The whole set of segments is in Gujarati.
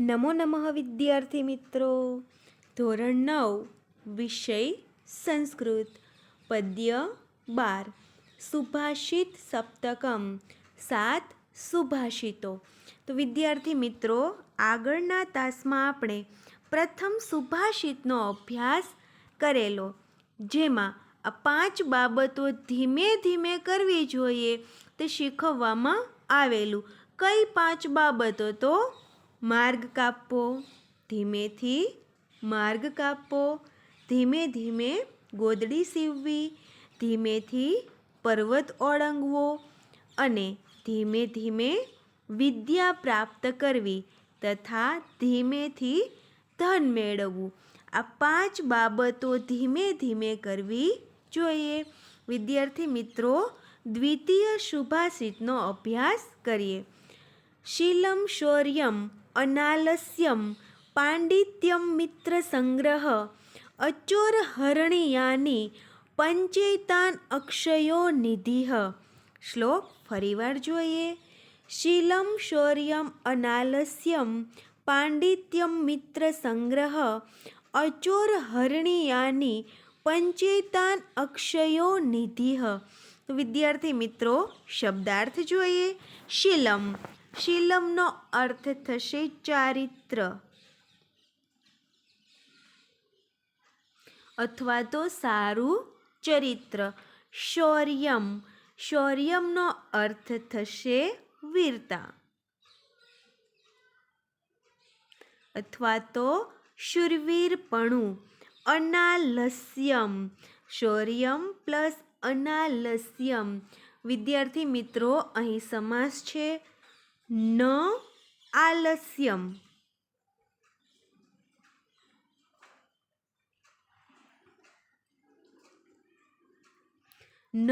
નમો નમઃ વિદ્યાર્થી મિત્રો. ધોરણ નવ, વિષય સંસ્કૃત, પદ્ય બાર, સુભાષિત સપ્તકમ, સાત સુભાષિતો. તો વિદ્યાર્થી મિત્રો, આગળના તાસમાં આપણે પ્રથમ સુભાષિતનો અભ્યાસ કરેલો, જેમાં આ પાંચ બાબતો ધીમે ધીમે કરવી જોઈએ તે શીખવવામાં આવેલું. કઈ પાંચ બાબતો તો? માર્ગ કાપવો ધીમેથી માર્ગ કાપવો ધીમે ધીમે ગોદડી સીવવી, ધીમેથી પર્વત ઓળંગવો અને ધીમે ધીમે વિદ્યા પ્રાપ્ત કરવી તથા ધીમેથી ધન મેળવવું. આ પાંચ બાબતો ધીમે ધીમે કરવી જોઈએ. વિદ્યાર્થી મિત્રો, દ્વિતીય શુભાષિતનો અભ્યાસ કરીએ. શીલમ શૌર્યમ અનાલસ્યમ પાંડિત્યમ મિત્ર સંગ્રહ અચોર હરણિયાની પંચેતાન અક્ષયો નિધિહ શ્લોક ફરીવાર જોઈએ શીલમ શૌર્યમ અનાલસ્યમ પાંડિત્યમ મિત્ર સંગ્રહ અચોર હરણિયાની પંચેતાન અક્ષયો નિધિહ તો વિદ્યાર્થી મિત્રો શબ્દાર્થ જોઈએ શીલમ શીલમનો અર્થ થશે ચારિત્ર. અથવા તો સારું ચરિત્ર. શૌર્યમ. શૌર્યમનો અર્થ થશે વીરતા. અથવા તો શુરવીરપણું. અનાલસ્યમ. શૌર્યમ પ્લસ અનાલસ્યમ. વિદ્યાર્થી મિત્રો, અહીં સમાસ છે. ન આલસ્યમ. ન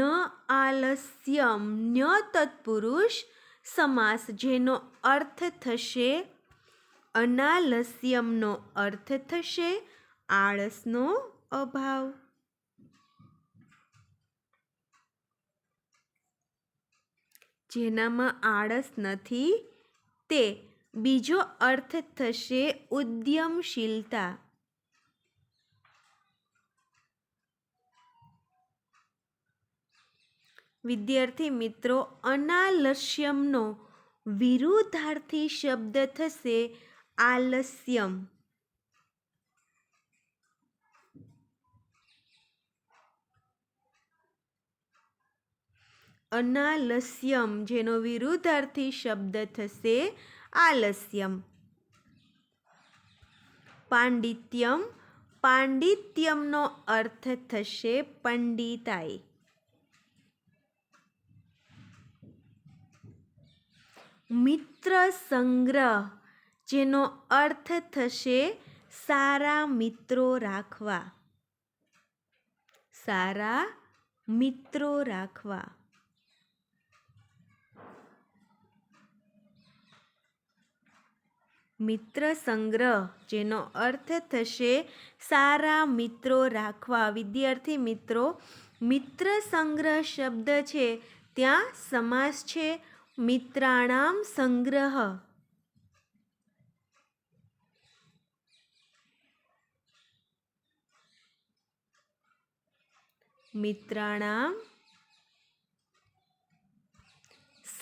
આલસ્યમ. ન્ય તત્પુરુષ સમાસ, જેનો અર્થ થશે અનાલસ્યમનો અર્થ થશે આળસનો અભાવ. જેનામાં આળસ નથી, તે બીજો અર્થ થશે ઉદ્યમશીલતા. વિદ્યાર્થી મિત્રો, અનાલસ્યમનો વિરુદ્ધાર્થી શબ્દ થશે આલસ્યમ. અનાલસ્યમ, જેનો વિરુદ્ધાર્થી શબ્દ થશે આલસ્યમ. પાંડિત્યમ, પાંડિત્યમનો અર્થ થશે પંડિતાઈ મિત્ર સંગ્રહ જેનો અર્થ થશે સારા મિત્રો રાખવા. સારા મિત્રો રાખવા. મિત્ર સંગ્રહ, જેનો અર્થ થશે સારા મિત્રો રાખવા. વિદ્યાર્થી મિત્રો, મિત્ર સંગ્રહ શબ્દ છે. ત્યાં સમાસ છે. મિત્રાણામ સંગ્રહ. મિત્રાણામ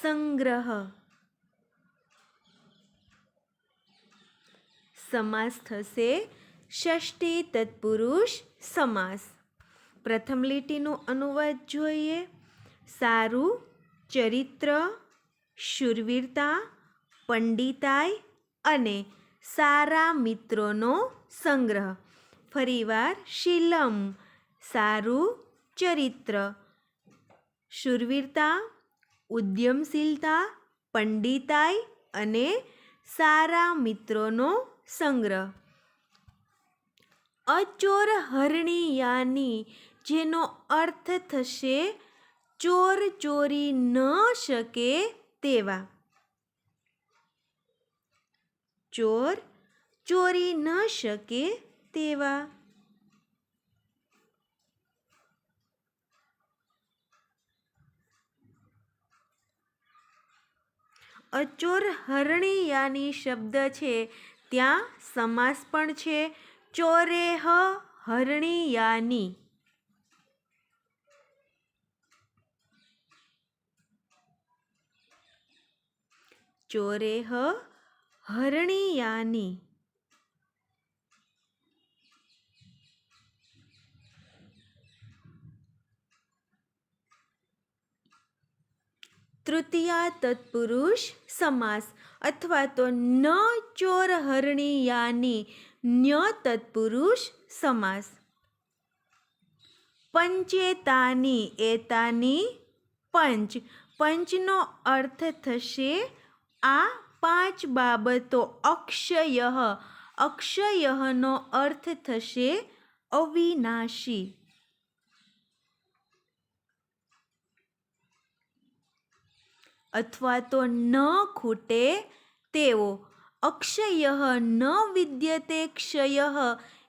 સંગ્રહ. સમાસ થશે ષષ્ઠી તત્પુરુષ સમાસ. પ્રથમ લીટીનું અનુવાદ જોઈએ. સારું, ચરિત્ર, શૂરવીરતા પંડિતાઈ અને સારા મિત્રોનો સંગ્રહ. ફરીવાર શીલમ, સારું, ચરિત્ર, શૂરવીરતા, ઉદ્યમશીલતા પંડિતાઈ અને સારા મિત્રોનો સંગ્રહ. અચોર હરણિયાની જેનો અર્થ થશે, ચોર ચોરી ન શકે તેવા. ચોર ચોરી ન શકે તેવા. અચોર હરણિયાની શબ્દ છે ત્યાં સમાસ પણ છે. ચોરેહ હરણિયાની. ચોરેહ હરણિયાની. તૃતીયા તત્પુરુષ સમાસ અથવા તો ન ચોર હરણીયાની ન્ય તત્પુરુષ સમાસ. પંચેતાની એતાની પંચ. પંચનો અર્થ થશે આ પાંચ બાબતો અક્ષય. અક્ષયનો અર્થ થશે અવિનાશી. અથવા તો ન ખૂટે તેવો અક્ષય ન વિદ્યતે ક્ષય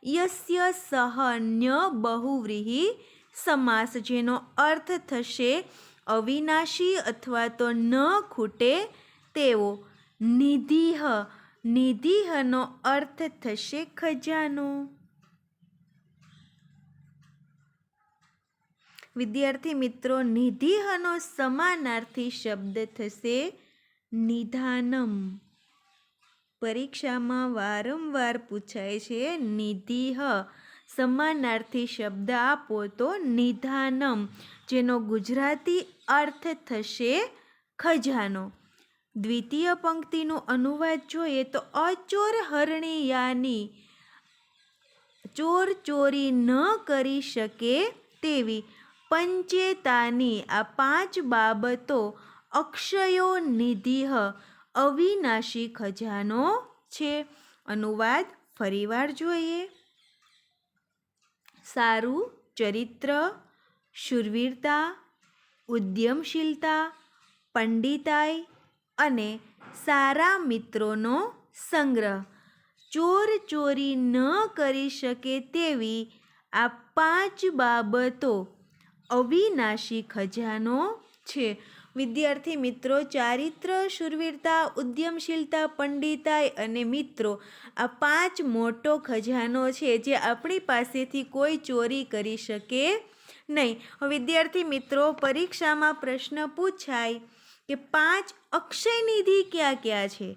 યસ્ય સહ ન્ય બહુવ્રીહી સમાસ, જેનો અર્થ થશે અવિનાશી અથવા તો ન ખૂટે તેવો નિધિહ નિધિહનો અર્થ થશે ખજાનો. વિદ્યાર્થી મિત્રો, નિધિહનો સમાનાર્થી શબ્દ થશે નિધાનમ. પરીક્ષામાં વારંવાર પૂછાય છે, નિધિહ, સમાનાર્થી શબ્દ આપો તો નિધાનમ, જેનો ગુજરાતી અર્થ થશે ખજાનો. દ્વિતીય પંક્તિનો અનુવાદ જોઈએ તો અચોર હરણિયાની ચોર ચોરી ન કરી શકે તેવી પંચેતાની આ પાંચ બાબતો અક્ષયો નિધિહ અવિનાશી ખજાનો છે. અનુવાદ ફરીવાર જોઈએ. સારું ચરિત્ર, શૂરવીરતા, ઉદ્યમશીલતા, પંડિતાઈ અને સારા મિત્રોનો સંગ્રહ. ચોર ચોરી ન કરી શકે તેવી આ પાંચ બાબતો અવિનાશી ખજાનો છે. વિદ્યાર્થી મિત્રો, ચારિત્ર શૂરવીરતા, ઉદ્યમશીલતા, પંડિતાઈ અને મિત્રો, આ પાંચ મોટો ખજાનો છે જે આપણી પાસેથી કોઈ ચોરી કરી શકે નહીં. વિદ્યાર્થી મિત્રો, પરીક્ષામાં પ્રશ્ન પૂછાય કે પાંચ અક્ષય નિધિ ક્યાં ક્યાં છે?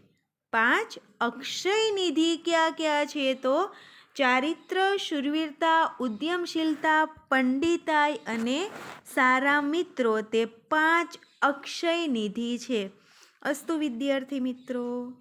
પાંચ અક્ષય નિધિ ક્યાં ક્યાં છે તો ચારિત્ર, શૂરવીરતા, ઉદ્યમશીલતા, પંડિતાઈ અને સારા મિત્રો તે પાંચ અક્ષય નિધિ છે. અસ્તુ વિદ્યાર્થી મિત્રો.